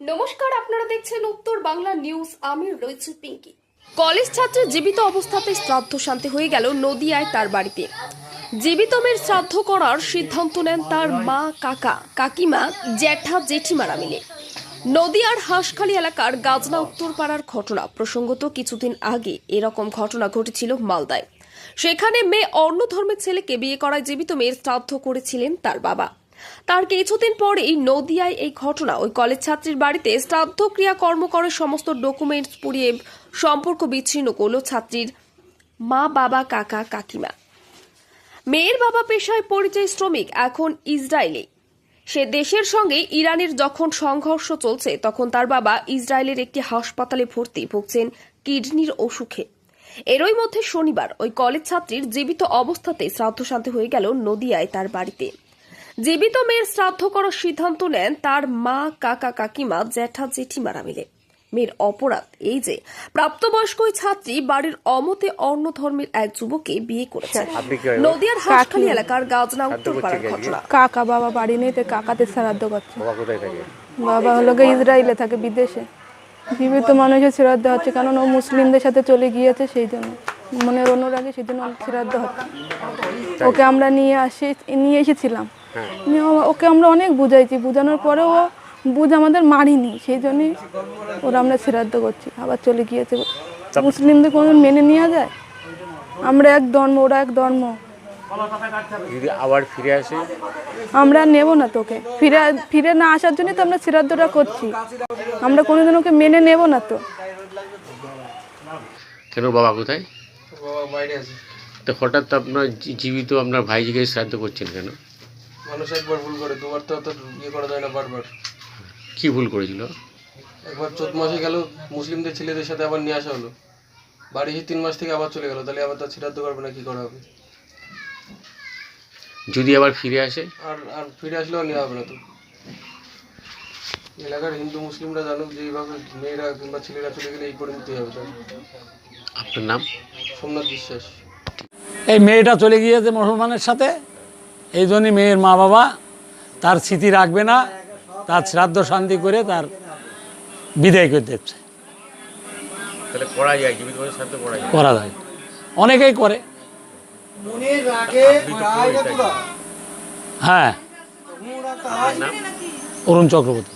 নমস্কার, আপনারা দেখছেন উত্তর বাংলা নিউজ। আমি রয়েছে পিঙ্কি। কলেজ ছাত্রের জীবিত অবস্থাতে শ্রাদ্ধ শান্তি হয়ে গেল নদিয়ায় তার বাড়িতে। জীবিত মেয়ের শ্রাদ্ধ করার সিদ্ধান্ত নেন তার মা, কাকা, কাকিমা, জ্যাঠা, জেঠিমারা মিলে। নদিয়ার হাঁসখালী এলাকার গাজনা উত্তরপাড়ার ঘটনা প্রসঙ্গত কিছুদিন আগে এরকম ঘটনা ঘটেছিল মালদায়। সেখানে মেয়ে অন্য ধর্মের ছেলেকে বিয়ে করায় জীবিত মেয়ের শ্রাদ্ধ করেছিলেন তার বাবা। তার কিছুদিন পরেই নদিয়ায় এই ঘটনা। ওই কলেজ ছাত্রীর বাড়িতে শ্রাদ্ধ ক্রিয়া কর্ম করে, সমস্ত ডকুমেন্টস পুড়িয়ে সম্পর্ক বিচ্ছিন্ন করল ছাত্রীর মা, বাবা, কাকা, কাকিমা। মেয়ের বাবা পেশায় পরিচয় শ্রমিক, এখন ইসরায়েলে। সে দেশের সঙ্গে ইরানের যখন সংঘর্ষ চলছে, তখন তার বাবা ইসরায়েলের একটি হাসপাতালে ভর্তি, ভুগছেন কিডনির অসুখে। এরই মধ্যে শনিবার ওই কলেজ ছাত্রীর জীবিত অবস্থাতে শ্রাদ্ধ শান্তি হয়ে গেল নদিয়ায় তার বাড়িতে। জীবিত মেয়ের শ্রাদ্ধ করার সিদ্ধান্ত নেন তার মা কাকা কাকিমা জ্যাঠা জেঠিমারা মিলে মেয়ের অপরাধ এই যে প্রাপ্তবয়স্ক ওই ছাত্রী বাড়ির অমতে অন্য ধর্মের এক যুবককে বিয়ে করেছে। আপনি নদিয়ার হাসখালী এলাকার গাজনা উত্তর করছে পাড়ার ঘটনা। কাকা বাবা বাড়ি নেই তো কাকাতে শ্রাদ্ধ করছে। বাবা কোথায় থাকে? বাবা হলো গিয়ে ইসরায়েলে থাকে বিদেশে। জীবিত মানুষের শ্রাদ্ধ হচ্ছে কারণ ও মুসলিমদের সাথে চলে গিয়েছে সেই জন্য। মনের অনুরাগে সেই জন্য ওর শ্রাদ্ধ হচ্ছে ওকে আমরা নিয়ে আসি নিয়ে এসেছিলাম। ওকে আমরা অনেক বুঝাইছি। বোঝানোর পরেও ও বুঝ আমাদের মারিনি। সেই জন্যই ওরা আমরা শ্রাদ্ধ করছি। আবার চলে গিয়েছে। মুসলিমদের কোনো মেনে নেওয়া যায়? আমরা এক ধর্ম ওরা এক ধর্ম। যদি আবার ফিরে আসে? আমরা নেব না তোকে। ফিরে ফিরে না আসার জন্যই তো আমরা শ্রাদ্ধটা করছি। আমরা কোনোদিন ওকে মেনে নেব না তো। কেন বাবা কোথায়? তো হঠাৎ আপনার জীবিত আপনার ভাইজিকে শ্রাদ্ধ করছেন কেন? মানুষ একবার ভুল করে দুবার তো অত ইয়ে করা যায় না বারবার। কি ভুল করেছিল? একবার চোদ্দ মাসে গেল মুসলিমদের ছেলেদের সাথে আবার নিয়ে আসা হলো। বাড়ি এসে তিন মাস থেকে আবার চলে গেল তাহলে আবার তার শ্রাদ্ধ করবে না কি করা হবে? যদি আবার ফিরে আসে? আর আর ফিরে আসলেও নেওয়া হবে না তো। এলাকার হিন্দু মুসলিমরা জানুক যে এইভাবে মেয়েরা কিংবা ছেলেরা চলে গেলে এই পরিণতি হবে তার আপনার নাম? সোমনাথ বিশ্বাস। এই মেয়েটা চলে গিয়েছে মুসলমানের সাথে। এই জন্যই মেয়ের মা বাবা তার স্মৃতি রাখবে না তার শ্রাদ্ধ শান্তি করে তার বিদায় করে দিচ্ছে। করা যায় অনেকেই করে। হ্যাঁ। অরুণ চক্রবর্তী।